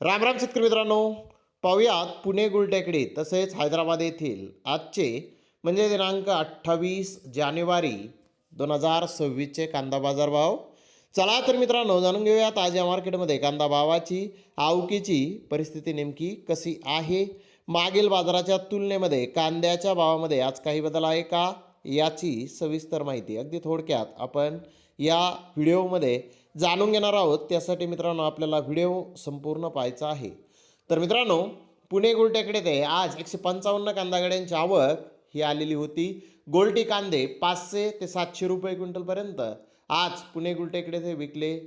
राम राम शेतकरी मित्रांनो. पाहुयात पुणे गुलटेकडी तसेच हैदराबाद येथील आजचे म्हणजे दिनांक अठ्ठावीस जानेवारी दोन हजार सव्वीसचे कांदा बाजार भाव. चला तर मित्रांनो जाणून घेऊयात आज या मार्केटमध्ये कांदा भावाची आवकीची परिस्थिती नेमकी कशी आहे? मागील बाजाराच्या तुलनेमध्ये कांद्याच्या भावामध्ये आज काही बदल आहे का? याची सविस्तर माहिती अगदी थोडक्यात आपण या व्हिडिओमध्ये जाणून घेणार आहोत. त्यासाठी मित्रांनो आपल्याला व्हिडिओ संपूर्ण पाहायचा आहे. तर मित्रांनो पुणे गुलटेकडे ते आज एकशे पंचावन्न कांदा गाड्यांची आवक ही आलेली होती. गोल्टी कांदे पाचशे ते सातशे रुपये क्विंटलपर्यंत आज पुणे गुलटेकडे ते विकले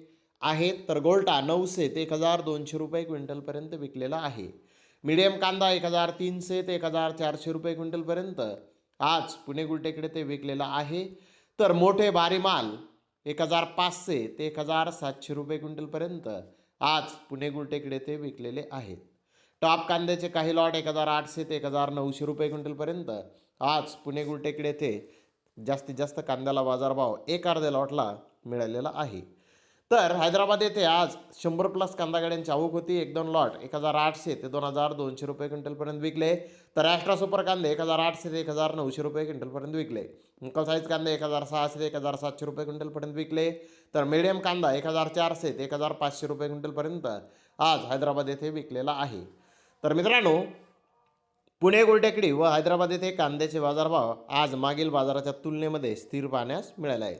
आहेत. तर गोल्टा नऊशे ते एक हजार दोनशे रुपये क्विंटलपर्यंत विकलेला आहे. मिडियम कांदा एक हजार तीनशे ते एक हजार चारशे रुपये क्विंटलपर्यंत आज पुणे गुलटेकडे ते विकलेला आहे. तर मोठे भारी माल एक हजार पाचशे ते एक हजार सातशे रुपये क्विंटलपर्यंत आज पुणे गुलटेकडे ते विकलेले आहेत. टॉप कांद्याचे काही लॉट एक हजार आठशे ते एक हजार नऊशे रुपये क्विंटलपर्यंत आज पुणे गुलटेकडे ते जास्तीत जास्त कांद्याला बाजारभाव एक अर्ध्या लॉटला मिळालेला आहे. तर हैदराबाद येथे आज शंभर प्लस कांदा गाड्यांची आवक होती. एक दोन लॉट एक हजार आठशे ते दोन हजार दोनशे रुपये क्विंटलपर्यंत विकले. तर एक्स्ट्रा सुपर कांदे एक हजार आठशे ते एक हजार नऊशे रुपये क्विंटलपर्यंत विकले. मुकल साईज कांदे एक हजार सहाशे ते एक हजार सातशे रुपये क्विंटलपर्यंत विकले. तर मिडियम कांदा एक हजार चारशे ते एक हजार पाचशे रुपये क्विंटलपर्यंत आज हैदराबाद येथे विकलेला आहे. तर मित्रांनो पुणे गोलटेकडी व हैदराबाद येथे कांद्याचे बाजारभाव आज मागील बाजाराच्या तुलनेमध्ये स्थिर पाहण्यास मिळाले आहेत.